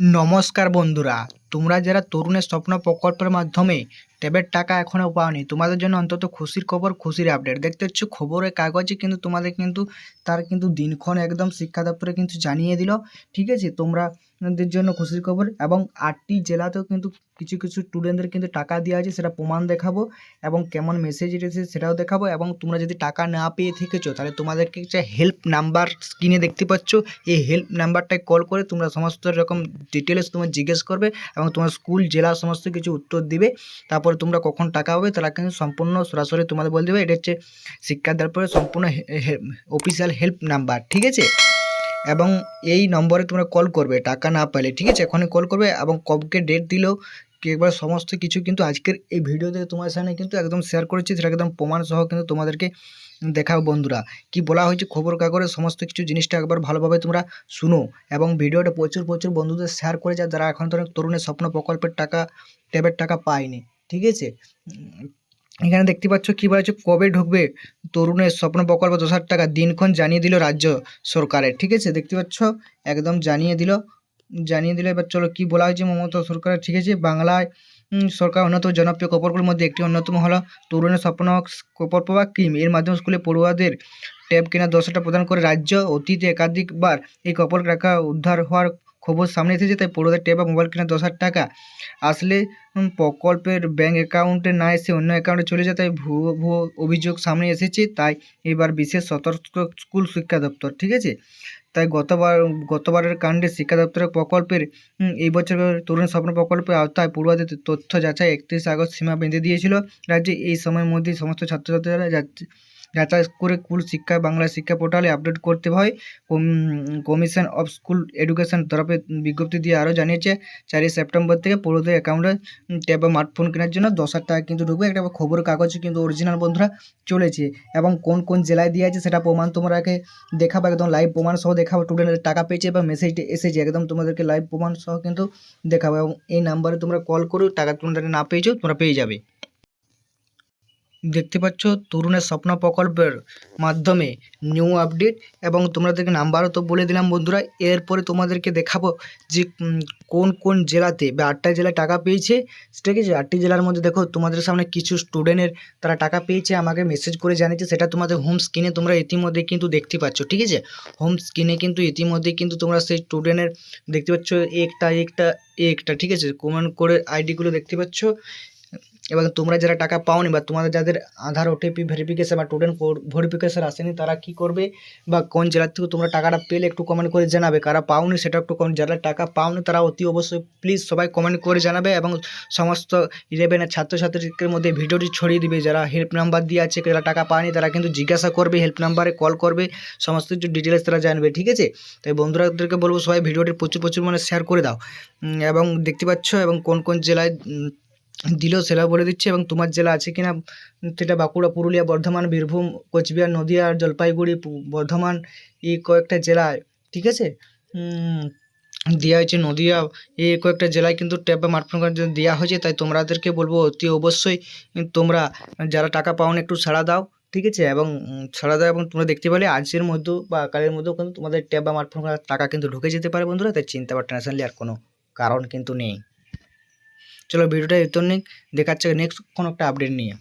নমস্কার বন্ধুরা তোমরা যারা তরুণের স্বপ্ন প্রকল্পের মাধ্যমে ট্যাবের টাকা এখনও পাওনি। তোমাদের জন্য অন্তত খুশির খবর, খুশির আপডেট। দেখতে পাচ্ছ খবরের কাগজে কিন্তু তোমাদের কিন্তু, তার কিন্তু দিনক্ষণ একদম শিক্ষা দপ্তরে কিন্তু জানিয়ে দিল। ঠিক আছে? তোমরা দের জন্য খুশির খবর এবং আটটি জেলাতেও কিন্তু কিছু কিছু স্টুডেন্টদের কিন্তু টাকা দেওয়া আছে, সেটা প্রমাণ দেখাবো এবং কেমন মেসেজ এসেছে সেটাও দেখাবো এবং তোমরা যদি টাকা না পেয়ে থেকেছো, তাহলে তোমাদেরকে একটা হেল্প নাম্বার স্ক্রিনে দেখতে পাচ্ছ। এই হেল্প নাম্বারটায় কল করে তোমরা সমস্ত রকম ডিটেলস তোমার জিজ্ঞেস করবে এবং তোমার স্কুল জেলা সমস্ত কিছু উত্তর দিবে। তারপরে তোমরা কখন টাকা হবে, তারা কিন্তু সম্পূর্ণ সরাসরি তোমাদের বলে দেবে। এটা হচ্ছে শিক্ষা দেওয়ার পরে সম্পূর্ণ অফিসিয়াল হেল্প নাম্বার ঠিক আছে? এবং এই নম্বরে তোমরা কল করবে, টাকা না পেলে ঠিক আছে? এখনই কল করবে এবং কবকে ডেট দিলেও একবার সমস্ত কিছু কিন্তু আজকের এই ভিডিওতে তোমার সামনে কিন্তু একদম শেয়ার করেছি সেটা একদম প্রমাণ সহ কিন্তু তোমাদেরকে দেখাও বন্ধুরা। কি বলা হয়েছে খবর কাগজে, সমস্ত কিছু জিনিসটা একবার ভালোভাবে তোমরা শুনো। এবং ভিডিওটা প্রচুর প্রচুর বন্ধুদের শেয়ার করে যা যারা এখন ধরনের তরুণের স্বপ্ন প্রকল্পের টাকা, ট্যাবের টাকা পায়নি। ঠিক আছে? এখানে দেখতে পাচ্ছ কী বলেছে কবে ঢুকবে তরুণের স্বপ্ন প্রকল্প দশ হাজার টাকা দিনক্ষণ জানিয়ে দিল রাজ্য সরকারের, ঠিক আছে? দেখতে পাচ্ছ? একদম জানিয়ে দিল জানিয়ে দিল। এবার চলো কি বলা হয়েছে মমতা সরকারের, ঠিক আছে? বাংলায় সরকার অন্যতম জনপ্রিয় প্রকল্পগুলোর মধ্যে একটি অন্যতম হলো তরুণের স্বপ্ন প্রকল্প বা ক্রিম এর মাধ্যমে স্কুলে পড়ুয়াদের ট্যাব কেনার দশটা প্রদান করে রাজ্য। অতীতে একাধিকবার এই প্রকল্প টাকা উদ্ধার হওয়ার খবর সামনে এসেছে, তাই পড়ুয়াদের ট্যাব বা মোবাইল কেনার দশ হাজার টাকা আসলে প্রকল্পের ব্যাঙ্ক অ্যাকাউন্টে না এসে অন্য অ্যাকাউন্টে চলে যায়, তাই ভুয়ো ভুয়ো অভিযোগ সামনে এসেছে, তাই এবার বিশেষ সতর্ক স্কুল শিক্ষা দপ্তর, ঠিক আছে? তাই গতবার, গতবারের কাণ্ডে শিক্ষা দপ্তরের প্রকল্পের এই বছর তরুণ স্বপ্ন প্রকল্পের আওতায় পড়ুয়াদের তথ্য যাচাই একত্রিশে আগস্ট সীমা বেঁধে দিয়েছিল। রাজ্যে এই সময়ের মধ্যে সমস্ত ছাত্রছাত্রীরা যাচাই করে স্কুল শিক্ষা বাংলা শিক্ষা পোর্টালে আপডেট করতে হয়। কমিশন অফ স্কুল এডুকেশন তরফে বিজ্ঞপ্তি দিয়ে আরও জানিয়েছে, চারই সেপ্টেম্বর থেকে পড়ুদের অ্যাকাউন্টে ট্যাব বা স্মার্টফোন কেনার জন্য দশ হাজার টাকা কিন্তু ঢুকবে। একটা খবর কাগজ কিন্তু অরিজিনাল বন্ধুরা চলেছে এবং কোন কোন জেলায় দিয়ে আছে সেটা প্রমাণ তোমরাকে দেখাবো। একদম লাইভ প্রমাণ সহ দেখাবো। স্টুডেন্টের টাকা পেয়েছে বা মেসেজটা এসেছে, একদম তোমাদেরকে লাইভ প্রমাণ সহ কিন্তু দেখাবো এবং এই নাম্বারে তোমরা কল করো। টাকা তোমরা না পেয়েছ, তোমরা পেয়ে যাবে। দেখতে পাচ্ছ তরুণের স্বপ্ন প্রকল্পের মাধ্যমে নিউ আপডেট এবং তোমাদেরকে নাম্বারও তো বলে দিলাম বন্ধুরা। এরপরে তোমাদেরকে দেখাবো যে কোন কোন জেলাতে বা আটটা জেলায় টাকা পেয়েছে। ঠিক আছে? আটটি জেলার মধ্যে দেখো, তোমাদের সামনে কিছু স্টুডেন্টের তারা টাকা পেয়েছে, আমাকে মেসেজ করে জানিয়েছে। সেটা তোমাদের হোম স্ক্রিনে তোমরা ইতিমধ্যে কিন্তু দেখতে পাচ্ছ, ঠিক আছে? হোম স্ক্রিনে কিন্তু ইতিমধ্যে কিন্তু তোমরা সেই স্টুডেন্টের দেখতে পাচ্ছ, একটা একটা একটা, ঠিক আছে? কমেন্ট করে আইডিগুলো দেখতে পাচ্ছ। এবং তোমরা যারা টাকা পাওনি বা তোমাদের যাদের আধার ওটিপি ভেরিফিকেশান বা টোটেন ভেরিফিকেশান আসেনি, তারা কি করবে বা কোন জেলার থেকে তোমরা টাকাটা পেলে একটু কমেন্ট করে জানাবে। কারা পাওনি সেটা একটু কমেন্ট যারা টাকা পাওনি তারা অতি অবশ্যই প্লিজ সবাই কমেন্ট করে জানাবে এবং সমস্ত ইলেভেনের ছাত্রছাত্রীদের মধ্যে ভিডিওটি ছড়িয়ে দিবে। যারা হেল্প নাম্বার দিয়ে আছে যারা টাকা পায়নি তারা কিন্তু জিজ্ঞাসা করবে হেল্প নাম্বারে কল করবে, সমস্ত কিছু ডিটেলস তারা জানবে, ঠিক আছে? তাই বন্ধুরাদেরকে বলব সবাই ভিডিওটি প্রচুর প্রচুর মানে শেয়ার করে দাও। এবং দেখতে পাচ্ছ এবং কোন কোন জেলায় দিলেও সেটাও বলে দিচ্ছে এবং তোমার জেলা আছে কিনা, সেটা বাঁকুড়া, পুরুলিয়া, বর্ধমান, বীরভূম, কোচবিহার, নদীয়া, জলপাইগুড়ি, বর্ধমান, এই কয়েকটা জেলায়, ঠিক আছে? দেওয়া হয়েছে নদীয়া, এই কয়েকটা জেলায় কিন্তু ট্যাপ বা স্মার্টফোন জন্য দেওয়া হয়েছে, তাই তোমাদেরকে বলব অতি অবশ্যই তোমরা যারা টাকা পাওনি একটু ছাড়া দাও, ঠিক আছে? এবং ছাড়া দাও এবং তোমরা দেখতে পেলে আজকের মধ্যেও বা কালের মধ্যেও কিন্তু তোমাদের ট্যাপ বা স্মার্টফোন টাকা কিন্তু ঢুকে যেতে পারে বন্ধুরা, তাই চিন্তা বা টেনশন আর কোনো কারণ কিন্তু নেই। চলো ভিডিওটা এত নেই দেখাচ্ছে নেক্সট কোনো একটা আপডেট নিয়ে।